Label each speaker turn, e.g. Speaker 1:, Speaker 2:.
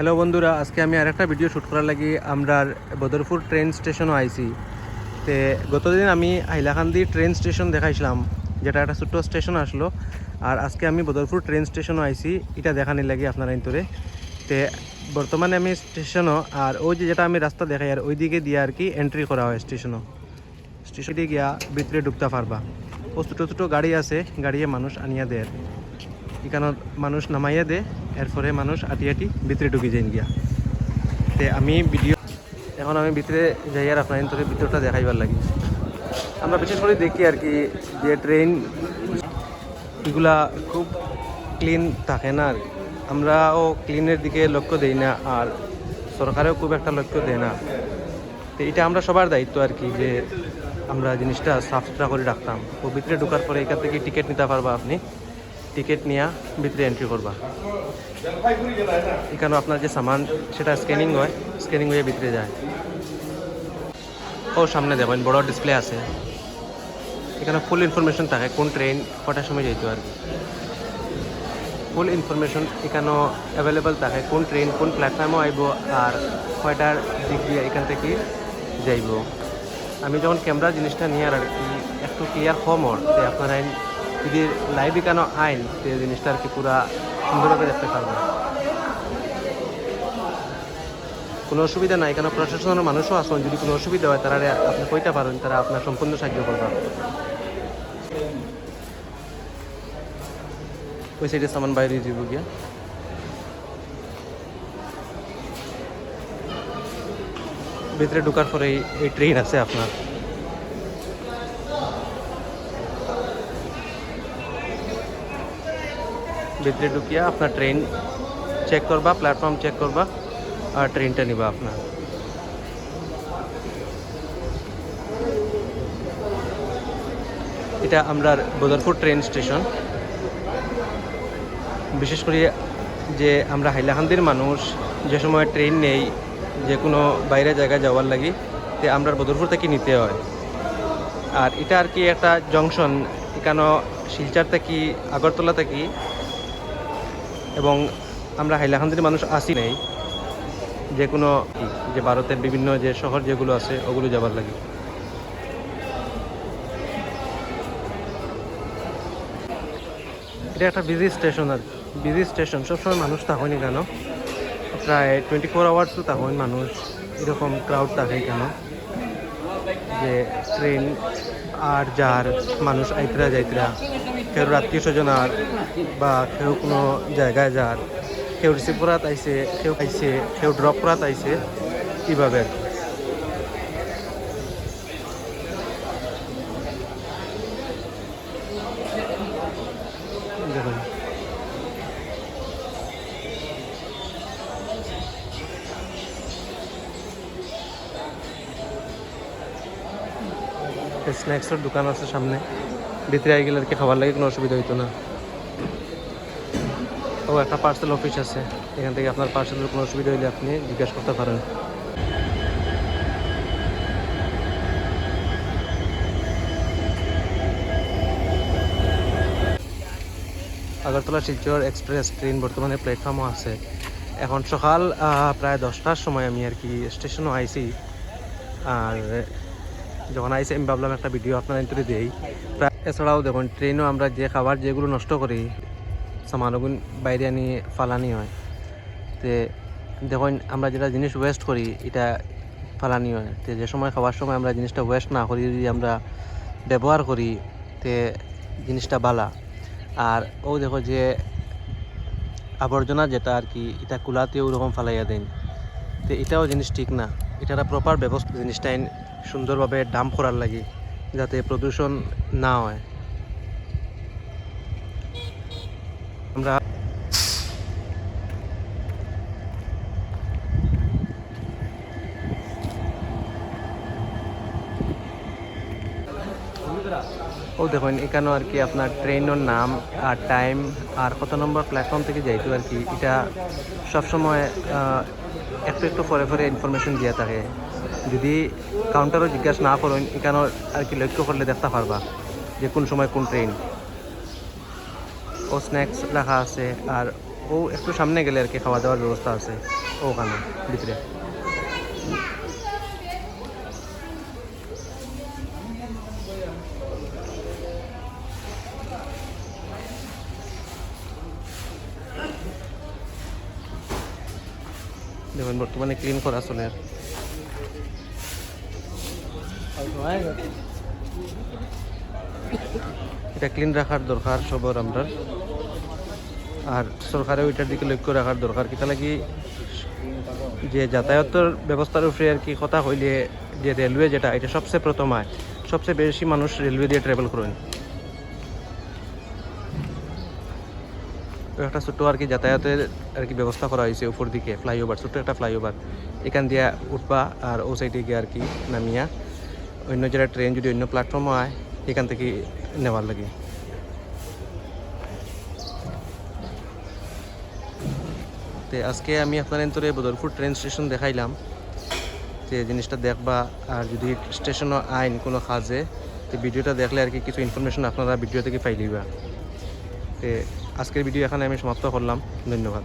Speaker 1: Hello বন্ধুরা, আজকে আমি আরেকটা ভিডিও শ্যুট করার লাগি। আমরা বদরপুর ট্রেন স্টেশনও আইছি। তে গতদিন আমি হাইলাকান্দি ট্রেন স্টেশন দেখাইছিলাম, যেটা একটা ছোট্ট স্টেশন আসলো। আর আজকে আমি বদরপুর ট্রেন স্টেশনও আইছি, এটা দেখানি লাগি আপনারা ইন্তরে তে বর্তমানে আমি স্টেশনও আর ওই যে যেটা আমি রাস্তা দেখাই, আর ওই দিকে দিয়ে আর কি এন্ট্রি করা হয় স্টেশনও স্টেশন দিয়ে গিয়া ভিতরে ঢুকতে পারবা। ও ছোটো ছোটো গাড়ি আছে, গাড়িয়ে মানুষ আনিয়া দেয়। এখানে মানুষ নামাইয়া দে এরপরে মানুষ আটি আটি ভিতরে ঢুকে যাই গিয়া তে আমি ভিডিও এখন আমি ভিতরে যাই আর আপনার তোর ভিতরটা দেখাইবার লাগি। আমরা বিশেষ করে দেখি আর কি যে ট্রেন এগুলা খুব ক্লিন থাকে না। আমরাও ক্লিনের দিকে লক্ষ্য দেই না আর সরকারেও খুব একটা লক্ষ্য দেয় না। তো এটা আমরা সবার দায়িত্ব আর কি যে আমরা জিনিসটা সাফ সুতরা করে রাখতাম। ও ভিতরে ঢোকার পরে এখান থেকে টিকিট নিতে পারবা আপনি। টিকিট নিয়ে ভিতরে এন্ট্রি করবা। এখানে আপনার যে সামান, সেটা স্ক্যানিং হয় স্ক্যানিং হয়ে ভিতরে যায়। ও সামনে দেখেন, বড় ডিসপ্লে আছে। এখানে ফুল ইনফরমেশন থাকে, কোন ট্রেন কটার সময় যেত আর কি ফুল ইনফরমেশন এখানেও অ্যাভেলেবল থাকে, কোন ট্রেন কোন প্ল্যাটফর্মও আইব আর কয়টার দিক দিয়ে এখান থেকে যাইব। আমি যখন ক্যামেরা জিনিসটা নিয়ে আর কি একটু ক্লিয়ার কম যে আপনারা যদি লাইভ এখানে আইন যে জিনিসটা আর কি পুরা সুন্দরভাবে দেখতে পারবেন কোনো অসুবিধা নাই এখানে প্রশাসনের মানুষও আসুন, যদি কোনো অসুবিধা হয়, তারা আপনি কইতে পারেন, তারা আপনার সম্পূর্ণ সাহায্য করবে। ওই সাইডে সামান বাইরে দিব গিয়া। ভিতরে ঢোকার পরে এই ট্রেন আছে আপনার। ভিতরে ঢুকিয়া আপনার ট্রেন চেক করবা প্ল্যাটফর্ম চেক করবা, আর ট্রেনটা নিবা আপনার। এটা আমরা বদরপুর ট্রেন স্টেশন বিশেষ করে যে আমরা হাইলাকান্দির মানুষ, যে সময় ট্রেন নেই, যে কোনো বাইরে জায়গায় যাওয়ার লাগি, তে আমরা বদরপুর থেকে নিতে হয়। আর এটা আর কি একটা জংশন এখানে শিলচার থেকে আগরতলা থেকে এবং আমরা হাইলাকান্দির মানুষ আসি নেই। যে কোনো যে ভারতের বিভিন্ন যে শহর যেগুলো আছে, ওগুলো যাবার লাগে। এটা একটা বিজি স্টেশন আর বিজি স্টেশন সবসময় মানুষ তা হয়নি কেন? প্রায় টোয়েন্টি ফোর আওয়ার্স তো থাকেন মানুষ। এরকম ক্রাউড থাকে কেন? যে ট্রেন আর যার মানুষ আইতরা যাইতরা। কেউ আত্মীয় স্বজন আর বা কেউ কোনো জায়গায় যার, কেউ রিসিভ করাত আইছে, কেউ আইছে কেউ ড্রপ করাত আইছে, এইভাবে আর কি। দেখুন স্ন্যাক্সের দোকান আছে সামনে ভিতরে আই গেলে আর কি খাবার লাগে, কোনো অসুবিধা হইতো না। ও, একটা পার্সেল অফিস আছে। এখান থেকে আপনার পার্সেলের কোনো অসুবিধা হলে আপনি জিজ্ঞাসা করতে পারেন। আগরতলা শিলচর এক্সপ্রেস ট্রেন বর্তমানে প্ল্যাটফর্মও আছে। এখন সকাল প্রায় দশটার সময় আমি আর কি স্টেশনও আইছি। আর যখন আইসি আমি ভাবলাম একটা ভিডিও আপনারা ইন্টারে দিই। এছাড়াও দেখুন ট্রেনও আমরা যে খাবার যেগুলো নষ্ট করি, সামানগুন বাইরে আনি, ফালানি হয়। তে দেখুন, আমরা যেটা জিনিস ওয়েস্ট করি, এটা ফালানি হয়। তে যে সময় খাওয়ার সময় আমরা জিনিসটা ওয়েস্ট না করি, যদি আমরা ব্যবহার করি, তে জিনিসটা বালা। আর ও দেখো যে আবর্জনা যেটা আর কি, এটা কুলাতেও ওরকম ফালাইয়া দেন। তো এটাও জিনিস ঠিক না। এটা প্রপার ব্যবস্থা জিনিসটা সুন্দরভাবে ডাম্প করার লাগে। যাতে প্রদূষণ না হয়। আমরা ও দেখুন এখানেও আর কি আপনার ট্রেনের নাম আর টাইম আর কত নম্বর প্ল্যাটফর্ম থেকে যাইতো আর কি, এটা সবসময় একটু একটু পরে পরে ইনফরমেশন দিয়ে থাকে। যদি কাউন্টারও জিজ্ঞাসা না করেন, এখানেও আর কি লক্ষ্য করলে দেখতে পারবা যে কোন সময় কোন ট্রেন ও স্ন্যাক্স রাখা আছে, আর ও একটু সামনে গেলে আর কি খাওয়া দাওয়ার ব্যবস্থা আছে ওখানে, ভিতরে। দেখুন, বর্তমানে ক্লিন করা চলে এটা ক্লিন রাখার দরকার, সবর আমরা আর সরকারেও এটার দিকে লক্ষ্য রাখার দরকার। কিতা লাগি যে যাতায়াতের ব্যবস্থার উপরে আর কি কথা হইলে যে রেলওয়ে যেটা, এটা সবচেয়ে প্রথম হয় সবচেয়ে বেশি মানুষ রেলওয়ে দিয়ে ট্রাভেল করেন। একটা ছোট্ট আর কি যাতায়াতের আর কি ব্যবস্থা করা হয়েছে উপর দিকে ফ্লাইওভার ছোট্ট একটা ফ্লাইওভার এখান দিয়ে উঠবা আর ও সাইডে গিয়ে আর কি নামিয়া অন্য যারা ট্রেন যদি অন্য প্ল্যাটফর্ম হয় এখান থেকে নেওয়ার লাগে। তো আজকে আমি আপনার এন্তরে বদরপুর ট্রেন স্টেশন দেখাইলাম। যে জিনিসটা দেখবা, আর যদি স্টেশনও আইন কোনো কাজে, তো ভিডিওটা দেখলে আর কি কিছু ইনফরমেশন আপনারা ভিডিও থেকে পাইলিবা তো আজকের ভিডিও এখানে আমি সমাপ্ত করলাম। ধন্যবাদ।